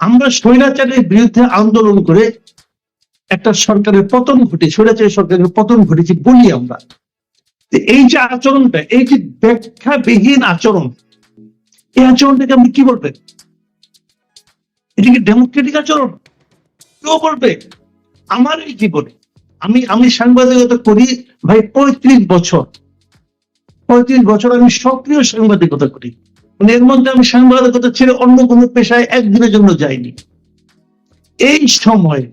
আমরা স্বৈরাচারের বিরুদ্ধে আন্দোলন করে একটা সরকারের পতন ঘটে স্বৈরাচারী সরকারের পতন ঘটেছে বলি আমরা। এই যে আচরণটা, এই যে ব্যাখ্যাবিহীন আচরণ, এই আচরণটাকে আপনি কি বলবেন? এটা কি ডেমোক্রেটিক আচরণ? কেউ বলবে, আমার এই জীবনে, আমি আমি সাংবাদিকতা করি ভাই পঁয়ত্রিশ বছর। পঁয়ত্রিশ বছর আমি সক্রিয় সাংবাদিকতা করি। মানে এর মধ্যে আমি সাংবাদিকতা ছেড়ে অন্য কোনো পেশায় একদিনের জন্য যাইনি। এই সময়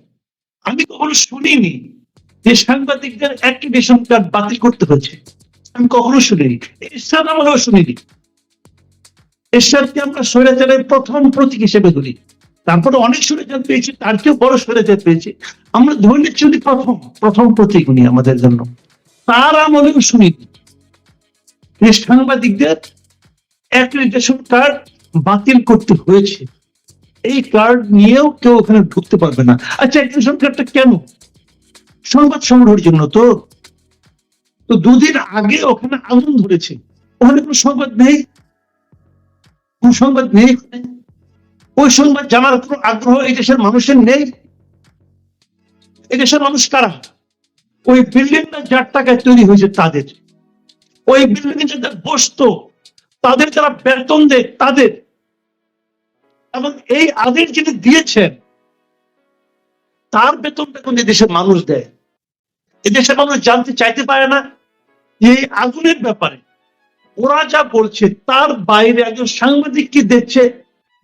আমি কখনো শুনিনি যে সাংবাদিকদের অ্যাক্টিভেশন কার্ড বাতিল করতে হয়েছে। আমি কখনো শুনিনি। এরশাদ আমলেও শুনিনি। এরশাদকে আমরা স্বৈরাচারের প্রথম প্রতীক হিসেবে ধরি। তারপরে অনেক স্বৈরাচার পেয়েছি, তার চেয়েও বড় স্বৈরাচার পেয়েছি। আমরা ধরে নিচ্ছি উনি প্রথম প্রথম প্রতীক উনি আমাদের জন্য। তার আমলেও শুনিনি। সাংবাদিকদের অ্যাক্রিডিটেশন কার্ড বাতিল করতে হয়েছে। এই কার্ড নিয়েও কেউ ওখানে ঢুকতে পারবে না। আচ্ছা অ্যাক্রিডিটেশন কার্ডটা কেন? সংবাদ সংগ্রহের জন্য তো। তো দুদিন আগে ওখানে আগুন ধরেছে। ওখানে কোনো সংবাদ নেই? কোন সংবাদ নেই ওই সংবাদ জানার কোনো আগ্রহ এই দেশের মানুষের নেই? এই দেশের মানুষ কারা? ওই বিল্ডিংটা যার টাকায় তৈরি হয়েছে তাদের। ওই বিল্ডিং যাদের বসতো তাদের যারা বেতন দেয়, তাদের। এবং এই আদেশ যিনি দিয়েছেন, তার বেতনটা কোন দেশের মানুষ দেয়। এদেশের মানুষ জানতে চাইতে পারে না এই আগুনের ব্যাপারে। ওরা যা বলছে, তার বাইরে একজন সাংবাদিক কি দেখছে?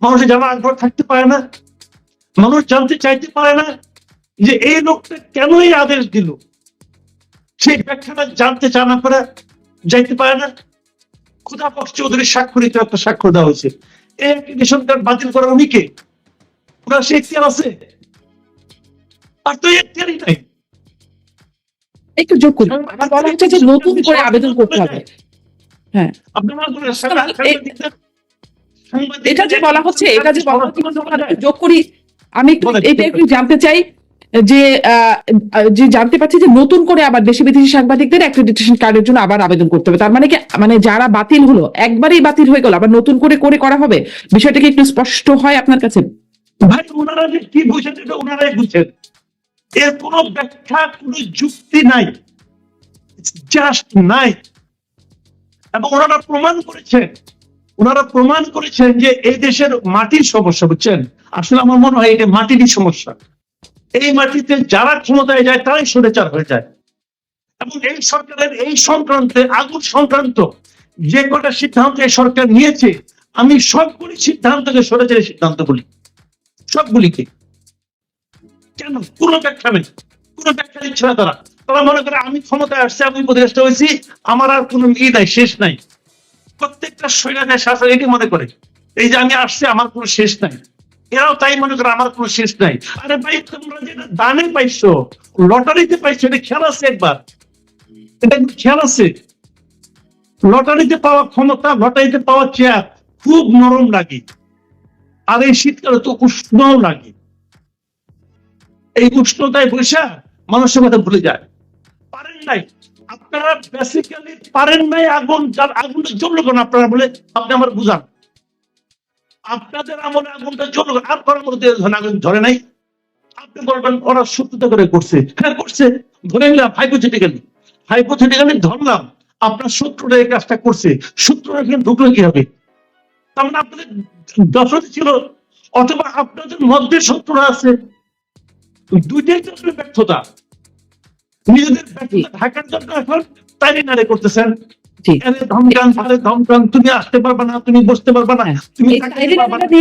মানুষের জানা আগ্রহ থাকতে পারে না। মানুষ জানতে চাইতে পারে না যে এই লোকটা কেন এই আদেশ দিল? সেই ব্যাখ্যাটা জানতে চানা করে যাইতে পারে না। খুদা পক্ষ চৌধুরী স্বাক্ষরিত একটা স্বাক্ষর দেওয়া হয়েছে। এই অ্যাপ্লিকেশন কার্ড বাতিল করার উনিকে ওরা সে এখতিয়ার আছে? আর তো এখতিয়ারই নাই। একটু যোগ আমার বলা হচ্ছে যে নতুন করে আবেদন করতে হবে। হ্যাঁ। এটা যে বলা হচ্ছে এটা যে বলা হচ্ছে আমি যোগ করি। আমি একটু বলেন, এটা একটু জানতে চাই যে যে জানতে পারছি যে নতুন করে আবার দেশি বিদেশি সাংবাদিকদের অ্যাক্রেডিটেশন কার্ডের জন্য আবার আবেদন করতে হবে। তার মানে কি মানে যারা বাতিল হলো, একবারেই বাতিল হয়ে গেল, আবার নতুন করে করে করা হবে? বিষয়টা কি একটু স্পষ্ট হয় আপনার কাছে? ভাই, ওনারা যে কি বুঝেন এটা ওনারাই বুঝেন এর কোনো ব্যাখ্যা, কোনো যুক্তি নাই। জাস্ট নাই। এবং ওনারা প্রমাণ করেছেন। ওনারা প্রমাণ করেছেন যে এই দেশের মাটির সমস্যা, বুঝছেন? আসলে আমার মনে হয় এটা মাটিরই সমস্যা। এই মাটিতে যারা ক্ষমতায় যায়, তারাই সরেচার হয়ে যায়। এবং এই সরকারের এই সংক্রান্তে, আগুন সংক্রান্ত যে কটা সিদ্ধান্ত এই সরকার নিয়েছে, আমি সবগুলি সিদ্ধান্তকে সরেচারের সিদ্ধান্ত বলি। সবগুলিকে। কেন? কোনো ব্যাখ্যা নেই। কোনো ব্যাখ্যা দিচ্ছে না তারা। তারা মনে করে, আমি ক্ষমতায় আসছে, আমি উপদেষ্টা হয়েছি, আমার আর কোনো ই নাই, শেষ নাই। প্রত্যেকটা স্বৈরাচার শাসক এটি মনে করে। এই যে আমি আসছে, আমার কোনো শেষ নাই। এরাও তাই মনে করে আমার কোনো শেষ নাই। আরে ভাই, তোমরা যেটা দানে পাইছো, লটারিতে পাইছো, এটা খেয়াল আছে একবার? এটা খেয়াল আছে। লটারিতে পাওয়া ক্ষমতা, লটারিতে পাওয়া চেয়ার খুব নরম লাগে। আর এই শীতকালে তো উষ্ণও লাগে। এই উষ্ণতায় বৈশা মানুষের কথা ভুলে যায়। পারেন নাই। আপনারা বেসিক্যালি পারেন নাই আগুন, যার আগুনটা জ্বললো কেন আপনারা বলে, আপনি আমার বুঝান। আপনাদের আমলে আগুনটা জ্বললো কেন? আর করার মধ্যে আগুন ধরে নাই। আপনি বলবেন ওরা সত্যতা করে করছে। হ্যাঁ করছে। ধরে নিলাম হাইপোথেটিক্যালি হাইপোথেটিক্যালি ধরলাম আপনার শত্রুরা এই কাজটা করছে। শত্রুরা এখানে ঢুকলো কি হবে তার মানে আপনাদের দশরথ ছিল অথবা আপনাদের মধ্যে শত্রুরা আছে। দুইটাই তো ব্যর্থতা। নিজেদের ব্যর্থতা ঢাকার জন্য এখন তাই নারে করতেছেন। তুমি আসতে পারবে না তুমি বসতে পারবে না তুমি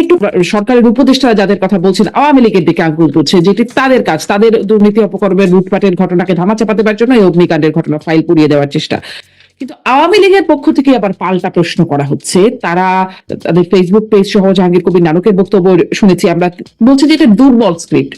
একটু সরকারের উপদেষ্টারা যাদের কথা বলছেন আওয়ামী লীগের দিকে আঙ্গুল তুলছে যেটি তাদের কাজ। তাদের দুর্নীতি অপকর্মের লুটপাটের ঘটনাকে ধামাচাপা দেওয়ার জন্য এই অগ্নিকাণ্ডের ঘটনা ফাইল পুড়িয়ে দেওয়ার চেষ্টা। কিন্তু আওয়ামী লীগের পক্ষ থেকে আবার পাল্টা প্রশ্ন করা হচ্ছে। তারা তাদের ফেসবুক পেজ সহ জাহাঙ্গীর কবির নানকের বক্তব্য শুনেছি আমরা। বলছে যে এটা দুর্বল স্ক্রিপ্ট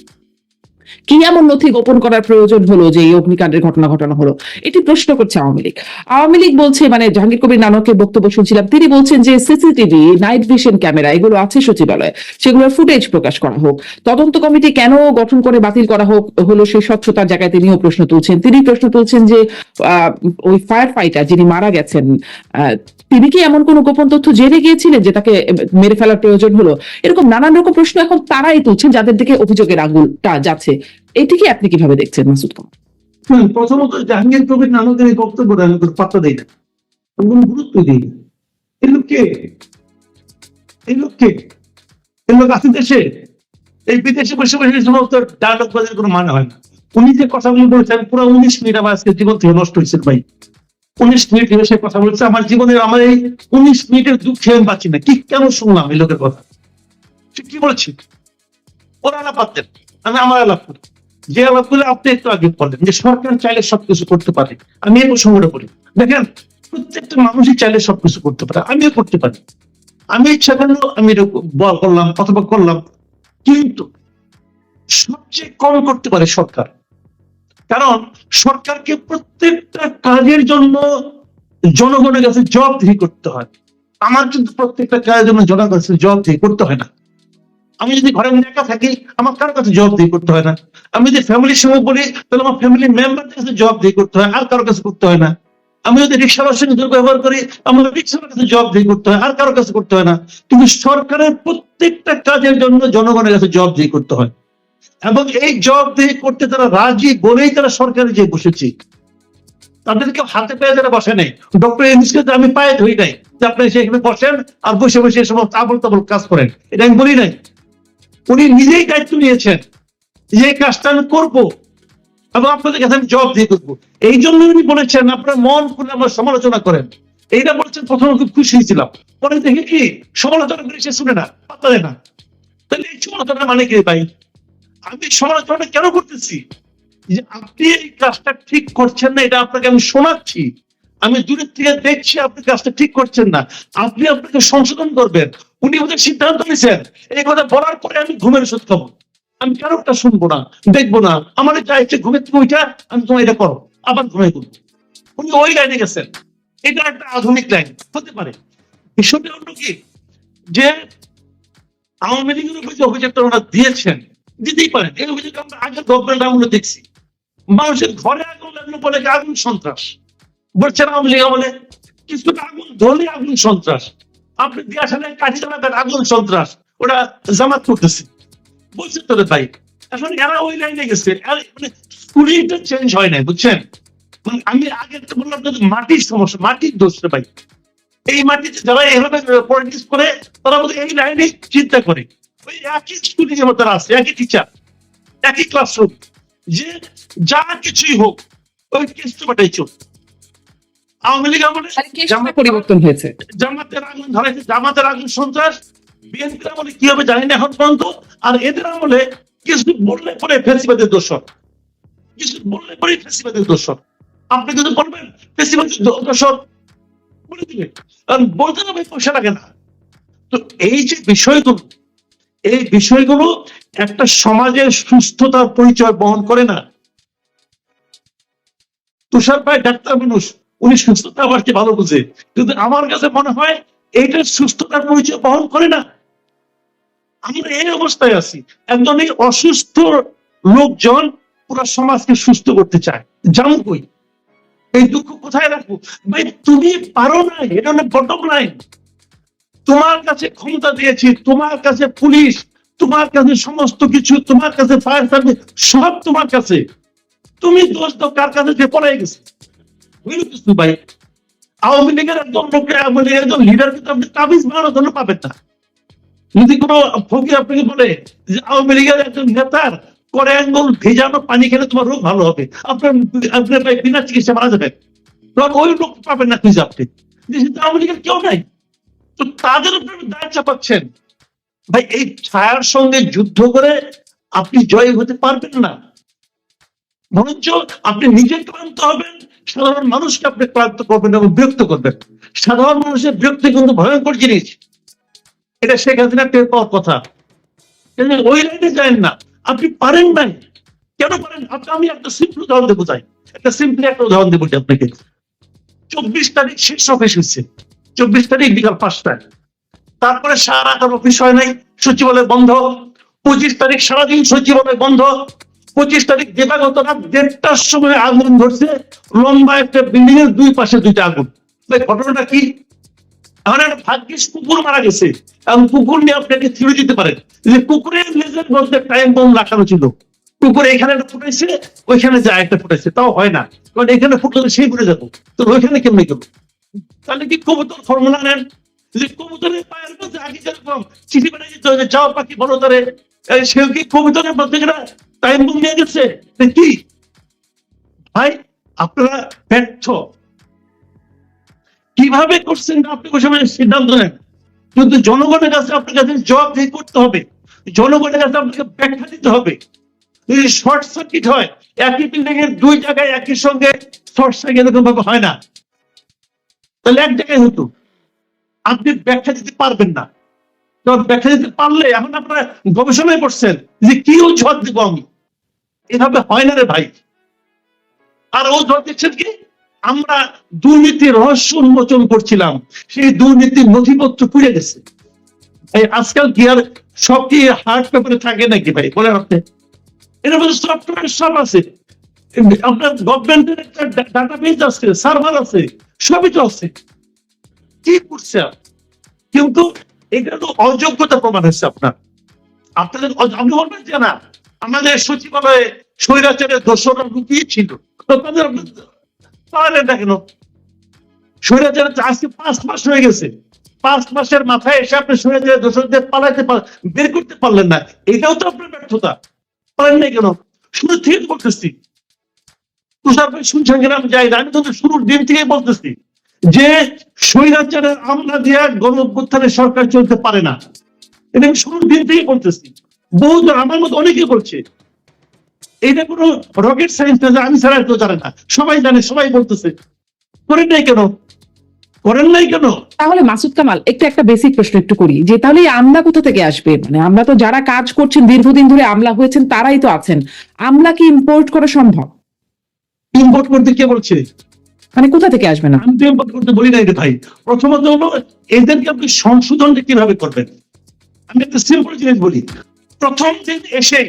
কি এমন নথি গোপন করার প্রয়োজন হলো যে এই অগ্নিকাণ্ডের ঘটনা ঘটানো হলো? এটি প্রশ্ন করছে আওয়ামী লীগ। আওয়ামী লীগ বলছে মানে জাহাঙ্গীর কবির নানকের বক্তব্য শুনছিলাম, তিনি বলছেন যে সিসিটিভি, নাইট ভিশন ক্যামেরা, এগুলো আছে সচিবালয়ে। সেগুলোর ফুটেজ প্রকাশ করা হোক। তদন্ত কমিটি কেন গঠন করে বাতিল করা হোক, হলো সেই স্বচ্ছতার জায়গায় তিনিও প্রশ্ন তুলছেন। তিনি প্রশ্ন তুলছেন যে ওই ফায়ার ফাইটার যিনি মারা গেছেন তিনি কি এমন কোনো গোপন তথ্য জেনে গিয়েছিলেন যে তাকে মেরে ফেলার প্রয়োজন হলো? এরকম নানান রকম প্রশ্ন এখন তারাই তুলছেন, যাদের দিকে অভিযোগের আঙুলটা যাচ্ছে। এটিকে আপনি কীভাবে দেখছেন মাসুদ হুম, প্রথমত জাহাঙ্গীর কবির নানকের এই বক্তব্যটা আমি পাত্তা দিই না। কোনো গুরুত্ব দিই না। এই লোক কে এই লোক কে এই লোক আছে দেশে এই বিদেশে বসে বসে সমস্ত ডায়লগ বাজার কোনো মানে হয় না। উনি যে কথাগুলো বলেছেন পুরো উনিশ মিনিট আমার আজকে জীবন থেকে নষ্ট হয়েছে ভাই। উনিশ মিনিট সে কথা বলছে আমার জীবনের আমার এই উনিশ মিনিটের দুঃখে আমি বাঁচি না। কি কেন শুনলাম এই লোকের কথা। কি বলছি? ওরা আলাপ পারতেন। আমি আমার আলাপ করি। যে আলাপগুলো আপনি একটু আগে বললেন যে সরকার চাইলে সবকিছু করতে পারে। আমি এই প্রসঙ্গটা বলি। দেখেন, প্রত্যেকটা মানুষই চাইলে সবকিছু করতে পারে। আমিও করতে পারি। আমি ইচ্ছা করলেও আমি বল করলাম, অথবা করলাম। কিন্তু সবচেয়ে কম করতে পারে সরকার। কারণ সরকারকে প্রত্যেকটা কাজের জন্য জনগণের কাছে জবাবদিহি করতে হয়। আমার কিন্তু প্রত্যেকটা কাজের জন্য জনগণের কাছে জবাবদিহি করতে হয় না। আমি যদি ঘরে একা থাকি, আমার কারও কাছে জবাবদিহি করতে হয় না। আমি যদি ফ্যামিলির সঙ্গে বলি, তাহলে আমার ফ্যামিলি মেম্বারদের কাছে জবাবদিহি করতে হয়, আর কারও কাছে করতে হয় না। আমি যদি রিক্সাওয়ালার সঙ্গে দুর্ব্যবহার করি, আমার রিক্সাওয়ালার কাছে জবাবদিহি করতে হয়, আর কারও কাছে করতে হয় না। কিন্তু সরকারের প্রত্যেকটা কাজের জন্য জনগণের কাছে জবাবদিহি করতে হয়। এবং এই জবাবদিহি করতে তারা রাজি বলেই তারা সরকারে যে বসেছে। তাদেরকে হাতে পায়ে যারা বসে নেই। ডক্টর ইউনুসকে আমি পায়ে ধরি নাই যে আপনি সেখানে বসেন, আর বসে বসে এই সমস্ত আবল তাবল কাজ করেন। এটা আমি বলি নাই। উনি নিজেই দায়িত্ব নিয়েছেন যে কাজটা আমি করব এবং আপনাদের কাছে আমি জবাব দিয়ে করব এই জন্য উনি বলেছেন, আপনার মন খুলে আমার সমালোচনা করেন। এইটা বলেছেন, প্রথমে খুব খুশি হয়েছিলাম। পরে দেখি কি, সমালোচনা করে সে শুনে না দেয় না। তাহলে এই সমালোচনা মানে কি ভাই? আমি সমালোচনা কেন করতেছি? যে আপনি এই কাজটা ঠিক করছেন না, এটা আপনাকে আমি শোনাচ্ছি। আমি দূরের থেকে দেখছি আপনি কাজটা ঠিক করছেন না। আপনি আপনাকে সংশোধন করবেন। উনি ওদের সিদ্ধান্ত নিয়েছেন, এই কথা বলার পরে আমি ঘুমের ওষুধ খাব। আমি কেন ওটা শুনব না, দেখব না? আমার যা ইচ্ছে ঘুমের তুমি ওইটা আমি তোমার এটা করো আবার ঘুমিয়ে করব উনি ওই লাইনে গেছেন। এটা একটা আধুনিক লাইন হতে পারে। বিষয়টা হলো কি, যে আওয়ামী লীগের উপর যে অভিযোগটা ওনারা দিয়েছেন, দিতেই পারেন। এই অভিযোগ আমরা আগে গভর্নমেন্ট আমলে দেখছি। মানুষের ঘরে আগুন লাগল বলে আগুন সন্ত্রাস? বলছেন আওয়ামী লীগ আমলে, কিছুটা আগুন ধরলে আগুন সন্ত্রাস। আপনি কাঠি চালাবেন আগুন সন্ত্রাস। জামাত করতেছে। বলছেন তো ভাই, এখন এরা ওই লাইনে গেছে। মানে স্কুলিংটা চেঞ্জ হয় নাই, বুঝছেন? মানে আমি আগে তো বললাম যে মাটির সমস্যা, মাটির দোষ রে ভাই। এই মাটিতে যারা এভাবে পলিটিক্স করে, তারা বোধহয় এই লাইনে চিন্তা করে। ওই একই স্কুলিং এর তারা আছে, একই টিচার একই ক্লাসরুম যে যা কিছুই হোক, ওই কেস বাটাই আওয়ামী লীগ আমলে কেসটা পরিবর্তন হয়েছে? জামাতের আগুন ধরেছে জামাতের আগুন সন্ত্রাস। বিএনপির আমলে কি হবে জানি না এখন পর্যন্ত। আর এদের আমলে কিছু বললে পরে ফেসিবাদের দোষর কিছু বললে পরে ফেসিবাদের দোষর আপনি কিন্তু বলবেন ফেসিবাদের দোষর বলে দিবেন আর বলতে হবে পয়সা লাগে না। তো এই যে বিষয়গুলো এই বিষয়গুলো একটা সমাজের সুস্থতার পরিচয় বহন করে না। তুষার ভাই ডাক্তার মানুষ। উনি সুস্থতা আবার কি ভালো বুঝে। কিন্তু আমার কাছে মনে হয় এইটা সুস্থতার পরিচয় বহন করে না। আমরা এই অবস্থায় আছি। একজন এই অসুস্থ লোকজন পুরো সমাজকে সুস্থ করতে চায়। জানো কই? এই দুঃখ কোথায় রাখব? ভাই, তুমি পারো না এটা হলো বটম লাইন। তোমার কাছে ক্ষমতা দিয়েছি, তোমার কাছে পুলিশ, তোমার কাছে সমস্ত কিছু, তোমার কাছে ফায়ার সার্ভিস সব তোমার কাছে। তুমি দোষ দাও, কার কাছে যে পড়ে গেছে? তোমার রোগ ভালো হবে, আপনার বিনা চিকিৎসা মারা যাবে। ওই পাবেন না খুঁজে আপনি। আওয়ামী লীগের কেউ নাই। তো তাদের উপর দায় চাপাচ্ছেন। ভাই, এই ছায়ার সঙ্গে যুদ্ধ করে আপনি জয় হতে পারবেন না। বরঞ্চ আপনি নিজে ক্লান্ত হবেন সাধারণ মানুষকে আপনি ক্লান্ত করবেন এবং বিরক্ত করবেন। সাধারণ মানুষের বিরক্তি কিন্তু ভয়ঙ্কর জিনিস। এটা শেখ হাসিনা টের পাওয়ার কথা। ওই লাইনে যায় না। আপনি পারেন নাই। কেন পারেন? আপনি আমি একটা সিম্পল উদাহরণ দেবো চাই একটা সিম্পলি একটা উদাহরণ দেবো আপনাকে। চব্বিশ তারিখ শেষ অফিস হচ্ছে চব্বিশ তারিখ বিকাল পাঁচটায়। তারপরে সারা রাত অফিস হয় নাই। সচিবালয় বন্ধ। পঁচিশ তারিখ সারাদিন সচিবালয় বন্ধ। পঁচিশ তারিখ দিবাগত রাত দেড়টার সময় আগুন ধরছে, লম্বা একটা বিল্ডিং এর দুই পাশে দুইটা আগুন। ঘটনাটা কি? ভাগ্যিস কুকুর মারা গেছে, এবং কুকুর নিয়ে আপনাকে দিতে যে কুকুরের লেজের মধ্যে টাইম লাগানো ছিল। কুকুর এখানে একটা ফুটাইছে ওইখানে যায় একটা ফুটাইছে তাও হয় না, কারণ এখানে ফুটলে সেই ঘুরে যাব। তো ওইখানে কেমনি গেল? তাহলে কি কবুতর ফর্মুলা নেন? যে কবুতরের পায়ের মধ্যে আগে যেরকম চিঠি দিতে হয় যে যাও পাখি বলো তারে। কীভাবে করছেন আপনি সময় সিদ্ধান্ত নেন? কিন্তু জনগণের কাছে আপনার কাছে জবাবদিহি করতে হবে, জনগণের কাছে আপনাকে ব্যাখ্যা দিতে হবে। যদি শর্ট সার্কিট হয়, একই বিল্ডিং এর দুই জায়গায় একই সঙ্গে শর্ট সার্কিট এরকম ভাবে হয় না। তাহলে এক জায়গায় হতো। আপনি ব্যাখ্যা দিতে পারবেন না। ব্যাখ্যা দিতে পারলে এখন আপনারা গবেষণায় করছেন যে কি অজুহাত দিব আমি? এভাবে হয় না রে ভাই। আর অজুহাত দিচ্ছেন কি? আমরা দুর্নীতির রহস্য উন্মোচন করছিলাম, সেই দুর্নীতির নথিপত্র পুড়ে গেছে। আজকাল কি আর সব কি হার্ড পেপারে থাকে নাকি ভাই? বলেন আপনি। এর মধ্যে সফটওয়্যার সব আছে। আপনার গভর্নমেন্টের একটা ডাটাবেজ আছে সার্ভার আছে, সবই তো আছে। কি করছে কিন্তু এটা তো অযোগ্যতা প্রমাণ হচ্ছে আপনার। আপনাদের আপনি যে না, আমাদের সচিবালয়ে স্বৈরাচারের দোষরা লুকিয়ে ছিল। তাদের আপনি না কেন স্বৈরাচারের আজকে পাঁচ মাস হয়ে গেছে। পাঁচ মাসের মাথায় এসে আপনি স্বৈরাচারের দোষরদের পালাইতে বের করতে পারলেন না। এটাও তো আপনার ব্যর্থতা। পারেন নাই কেন? শুরু থেকে বলতেছি। তুষার ভাই শুনছেন কিনা আমি যাই না, আমি তো শুরুর দিন থেকেই বলতেছি। যে স্বৈরাচারের আমলা দিয়া গণ অভ্যুত্থানের সরকার চলতে পারে না। এটা আমি শুরুর দিন থেকেই বলতেছি। বহুজন আমার মতো অনেকে বলছে এটা কোনো রকেট সায়েন্স না যে আমি ছাড়া কেউ জানে না। সবাই জানে সবাই বলতেছে। করেন নাই কেন? করেন নাই কেন? তাহলে মাসুদ কামাল একটু একটা বেসিক প্রশ্ন একটু করি যে তাহলে আমলা কোথা থেকে আসবে? মানে আমরা তো যারা কাজ করছেন দীর্ঘদিন ধরে আমলা হয়েছেন তারাই তো আছেন। আমলা কি ইম্পোর্ট করা সম্ভব? ইম্পোর্ট করতে কে বলছে? মানে কোথা থেকে আসবে না? আমি করতে বলি রে ভাই। প্রথমত হলো, এদেরকে আপনি সংশোধনটা কীভাবে করবেন? আমি একটা সিম্পল জিনিস বলি। প্রথম দিন এসে,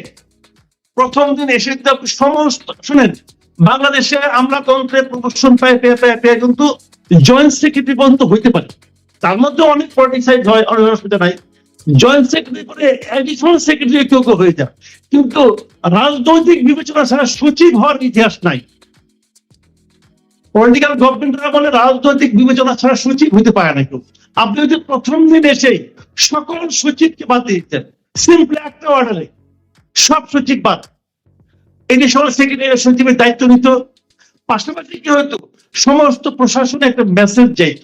প্রথম দিন এসে সমস্ত, শুনেন, বাংলাদেশে আমলাতন্ত্রে প্রমোশন পায়, পেয়ে পেয়ে পেয়ে কিন্তু জয়েন্ট সেক্রেটারি পর্যন্ত হইতে পারে। তার মধ্যে অনেক পলিটিক্সাইজ হয়, অনেক অসুবিধা নাই জয়েন্ট সেক্রেটারি করে অ্যাডিশনাল সেক্রেটারি কেউ কেউ হয়ে যায়। কিন্তু রাজনৈতিক বিবেচনা ছাড়া সচিব হওয়ার ইতিহাস নাই। পলিটিক্যাল গভর্নমেন্টরা বলে রাজনৈতিক বিবেচনা ছাড়া সচিব হইতে পারে না কেউ। আপনি যদি প্রথম দিন এসেই সকল সচিবকে বাদ দিয়ে দিতেন সিম্পলি একটা অর্ডারে সব সচিব বাদ। এডিশনাল সেক্রেটারি সচিবের দায়িত্ব নিত। পাশাপাশি কি হতো? সমস্ত প্রশাসনে একটা মেসেজ যাইত।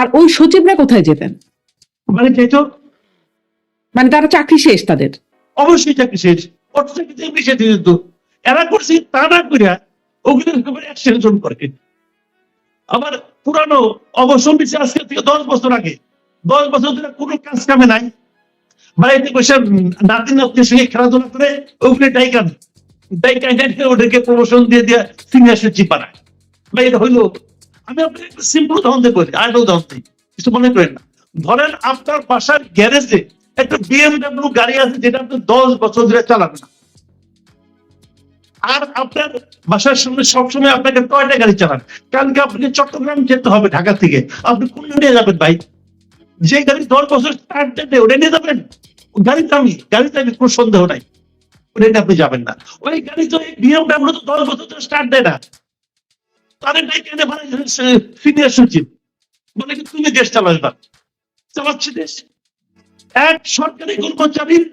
আর ওই সচিবরা কোথায় যেতেন? মানে যাইত মানে তারা চাকরি শেষ তাদের? অবশ্যই চাকরি শেষ। অর্থ দিয়ে দিত এরা করছে তা না করিয়া করে আবার পুরানো অবসর আজকে থেকে দশ বছর আগে, দশ বছর ধরে কোনো কাজ কামে নাই। বাড়িতে বসে নাতি নাতির সঙ্গে খেলাধুলা করে ডাইকান ডাইকান ওদেরকে প্রমোশন দিয়ে দিয়ে সিনিয়র ভাই, এটা হইল, আমি আপনাকে একটা সিম্পল দিয়ে বলি, আরেকটা উদাহরণ দিই, কিছু মনে করেন ধরেন আপনার বাসার গ্যারেজে একটা বিএমডব্লিউ গাড়ি আছে যেটা আপনি দশ বছর ধরে চালান না। আর আপনার বাসার সামনে সবসময় আপনাকে টয়টা গাড়ি চালান? কালকে আপনাকে চট্টগ্রাম যেতে হবে ঢাকা থেকে। আপনি কোন নিয়ে যাবেন ভাই? যে গাড়ি দশ বছর স্টার্ট দেবে ওটা নিয়ে যাবেন? গাড়ি দামি গাড়ি দামি কোনো সন্দেহ নাই। ওটা আপনি যাবেন না। ওই গাড়ি তো বিএমডব্লিউ তো দশ বছর ধরে স্টার্ট দেয় না। তাদের নাই কেন সিনিয়র সচিব। বলে কি, তুমি দেশ চালাবে চালাচ্ছে দেশ। এক সরকারি কর্মচারীর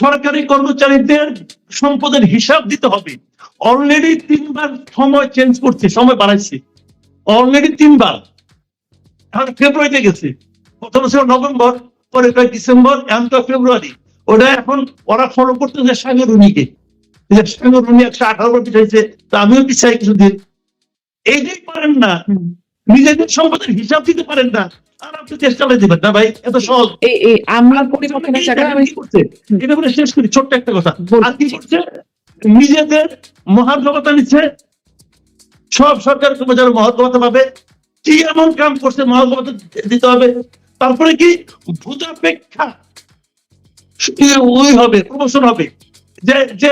সরকারি কর্মচারীদের সম্পদের হিসাব দিতে হবে। অলরেডি তিনবার সময় চেঞ্জ করছে, সময় বাড়াইছে। অলরেডি তিনবার। এখন ফেব্রুয়ারিতে গেছে। প্রথম ছিল নভেম্বর পরে প্রায় ডিসেম্বর এখন ফেব্রুয়ারি ওটা এখন ওরা ফলো করতেছে সাগরুনিকে সাগরুনি একশো আঠারো পিছাইছে, তা আমিও পিছাই কিছুদিন। এইটাই পারেন না নিজেদের সম্পদের হিসাব দিতে পারেন না আর আপনি দিবেন না ভাই এত সহজ। এই এই আমলার পরিপক্ষের জায়গায় আমি কি করছে? এটা বলে শেষ করি ছোট্ট একটা কথা। আর কি করছে? নিজেদের নিচ্ছে। সব সরকার পাবে। কি এমন কাম করছে দিতে হবে? তারপরে কি? ভূতাপেক্ষা। ওই হবে প্রমোশন হবে। যে যে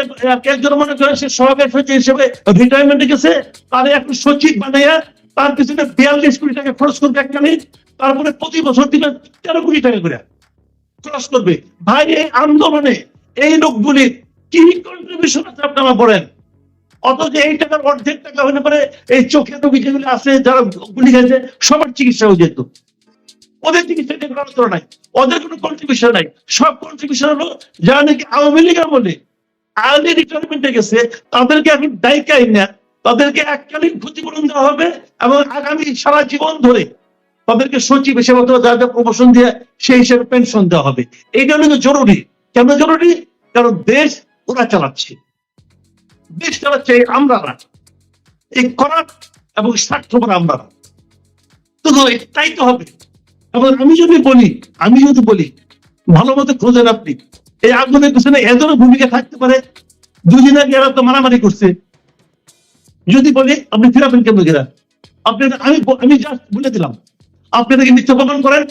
একজন মনে করে সে সভাপতি সচিব হিসেবে রিটায়ারমেন্টে গেছে তারে এখন সচিব বানাইয়া তার পিছনে বিয়াল্লিশ কোটি টাকা খরচ করবে একখানে তারপরে প্রতি বছর দিবে তেরো কোটি টাকা করে। খরচ করবে। ভাই, এই আন্দোলনে এই লোকগুলি কি কন্ট্রিবিউশন আছে আপনি আমার বলেন? অথচ এই টাকার অর্ধেক টাকা হলে পরে এই চোখে রোগী যেগুলো আছে, যারা গুলি খেয়েছে, সবার চিকিৎসা হয়ে যেত ওদের চিকিৎসা নিয়ে কোনো নাই। ওদের কোনো কন্ট্রিবিউশন নাই। সব কন্ট্রিবিউশন হলো যারা নাকি আওয়ামী লীগ আমলে আর্লি রিটায়ারমেন্টে গেছে, তাদেরকে এখন দায়িকাই না তাদেরকে এককালীন ক্ষতিপূরণ দেওয়া হবে এবং আগামী সারা জীবন ধরে তাদেরকে সচিব হিসেবে অথবা যা যা প্রমোশন দিয়ে সেই হিসেবে পেনশন দেওয়া হবে। এইটা হলো জরুরি। কেন জরুরি? কারণ দেশ ওরা চালাচ্ছে। দেশ চালাচ্ছে আমরা না এই করার এবং স্বার্থপর আমরা। তো তাই তো হবে। এবং আমি যদি বলি, আমি যদি বলি, ভালো মতো খোঁজেন আপনি। এই আগুনের পিছনে এদেরও ভূমিকা থাকতে পারে, দুদিন আগে এরা তো মারামারি করছে। যদি বলে, আপনি ফিরাবেন কেন গেরা আপনি আমি আমি জাস্ট বলে দিলাম। আপনি তাকে মিথ্যা প্রমাণ করেন?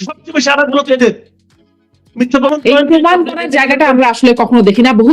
সবচেয়ে বেশি আরাধনা এদের? মিথ্যা প্রমাণ জায়গাটা আমরা আসলে কখনো দেখি না। বহু